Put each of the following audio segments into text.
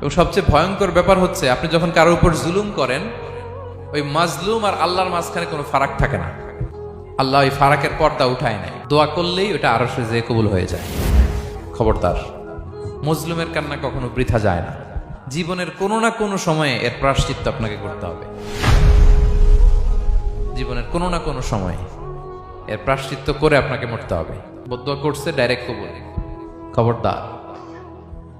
এবং সবচেয়ে ভয়ঙ্কর ব্যাপার হচ্ছে, আপনি যখন কারোর উপর জুলুম করেন, ওই মাজলুম আর আল্লাহর মাঝখানে কোনো ফারাক থাকে না। আল্লাহ ওই ফারাকের পর্দা উঠায় নাই দোয়া করলেই ওটা আরও যে কবুল হয়ে যায়। খবরদার, মজলুমের কান্না কখনো বৃথা যায় না। জীবনের কোনো না কোনো সময়ে এর প্রাশ্চিত্য আপনাকে করতে হবে। জীবনের কোনো না কোনো সময়ে এর প্রাশ্চিত্য করে আপনাকে মরতে হবে। বদুয়া করছে ডাইরেক্ট কবুল। খবরদার।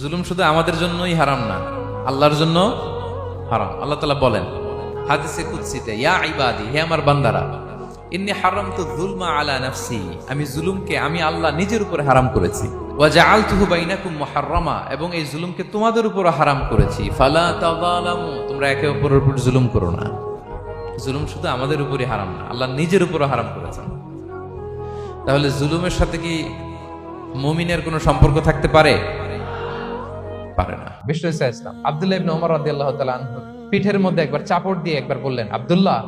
জুলুম শুধু আমাদের জন্যই হারাম না, আল্লাহর জন্য হারাম। আল্লাহ তালা বলেন, হাদিসে কুৎসিতে ইয়া ইবাদি, হে আমার বান্দারা, ইন্নি হারাম তো জুলমা আলা নাফসি, আমি জুলুমকে আমি আল্লাহ নিজের উপরে হারাম করেছি। ওয়াজা আল তুহু বাইনাকুম মুহাররামা, এবং এই জুলুমকে তোমাদের উপর হারাম করেছি। ফালা তাযালামু, তোমরা একে অপরের উপর জুলুম করো না। জুলুম শুধু আমাদের উপরই হারাম না, আল্লাহ নিজের উপরও হারাম করেছেন। তাহলে জুলুমের সাথে কি মুমিনের কোনো সম্পর্ক থাকতে পারে? পারে না। পিঠের মধ্যে একবার চাপড় দিয়ে একবার বললেন, আব্দুল্লাহ,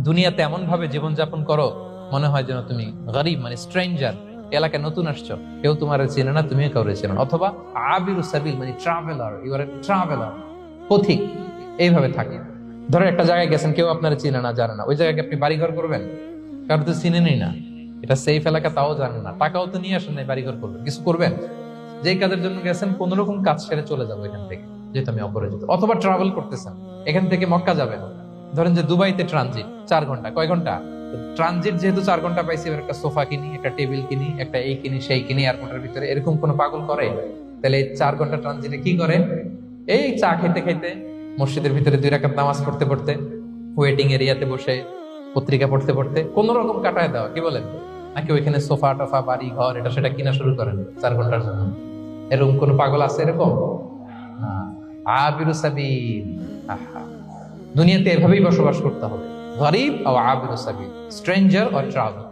দুনিয়াতে এমন ভাবে জীবনযাপন করো, মনে হয় যেন তুমি গরিব মানে স্ট্রেঞ্জার, এলাকায় নতুন আসছো। কেউ তোমার চেনে না, তুমিও কাউরে চেনো। অথবা, আবির সাবিল মানে ট্রাভেলার ইউ আর ট্রাভেলার পথিক, এইভাবে থাকে। ধরো একটা জায়গায় গেছেন, কেউ আপনার চিনে না, জানে না। ওই জায়গায় আপনি বাড়িঘর করবেন? কারও তো চিনেনই না। এটা সেফ এলাকা, তাও জানেন না। টাকাও তো নিয়ে আসেন নাই, বাড়িঘর করবেন। কিছু করবেন? যেই কাজের জন্য গেছেন কোন রকম কাজ সেরে চলে যাব এখান থেকে, যেহেতু আমি অপরাজিত। অথবা ট্রাভেল করতেছেন, এখান থেকে মক্কা যাবেন। ধরেন যে দুবাইতে ট্রানজিট চার ঘণ্টা। কয় ঘণ্টা? ট্রানজিট যেহেতু চার ঘণ্টা পাইছি, এবার একটা সোফা কিনি, একটা টেবিল কিনি, একটা এই কিনি, সেই কিনি এয়ারপোর্টের ভিতরে। এরকম কোনো পাগল করে? তাহলে এই চার ঘণ্টা ট্রানজিটে কি করে এই চা খেতে খেতে মসজিদের ভিতরে দুই রাকাত নামাজ পড়তে পড়তে ওয়েটিং এরিয়াতে বসে পত্রিকা পড়তে পড়তে, কোন রকম কাটায় দেওয়া, কি বলেন? নাকি ওইখানে সোফা টোফা বাড়ি ঘর এটা সেটা কিনা শুরু করেন চার ঘণ্টার জন্য? এরকম কোন পাগল আছে এরকম। দুনিয়াতে এভাবেই বসবাস করতে হবে। গরিব ও আবিরু স্ট্রেঞ্জার ও ট্রাভেল।